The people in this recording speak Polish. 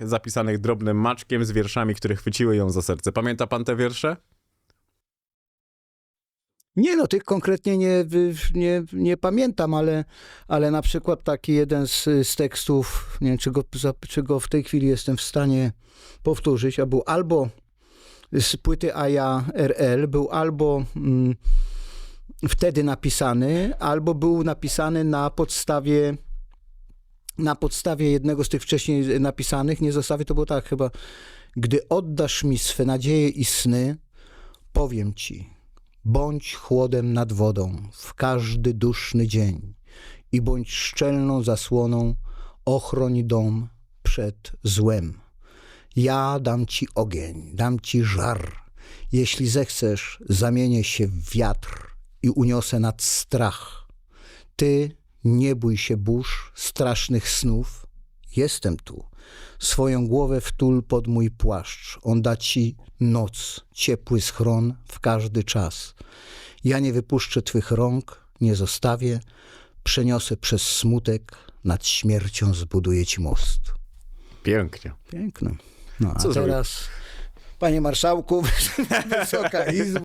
zapisanych drobnym maczkiem z wierszami, które chwyciły ją za serce. Pamięta pan te wiersze? Nie no, tych konkretnie nie, nie, nie pamiętam, ale, ale na przykład taki jeden z, z tekstów, nie wiem, czy go, czy go w tej chwili jestem w stanie powtórzyć, a był albo z płyty Aja RL, był albo mm, wtedy napisany, albo był napisany na podstawie na podstawie jednego z tych wcześniej napisanych, nie zostawię, to było tak chyba, gdy oddasz mi swe nadzieje i sny, powiem ci, Bądź chłodem nad wodą w każdy duszny dzień i bądź szczelną zasłoną, ochroń dom przed złem. Ja dam ci ogień, dam ci żar. Jeśli zechcesz, zamienię się w wiatr i uniosę nad strach. Ty nie bój się burz, strasznych snów. Jestem tu. Swoją głowę wtul pod mój płaszcz. On da ci noc, ciepły schron w każdy czas. Ja nie wypuszczę twych rąk, nie zostawię. Przeniosę przez smutek, nad śmiercią zbuduję ci most. Pięknie. Piękne. No, a Co teraz, panie marszałku, Wysoka Izba.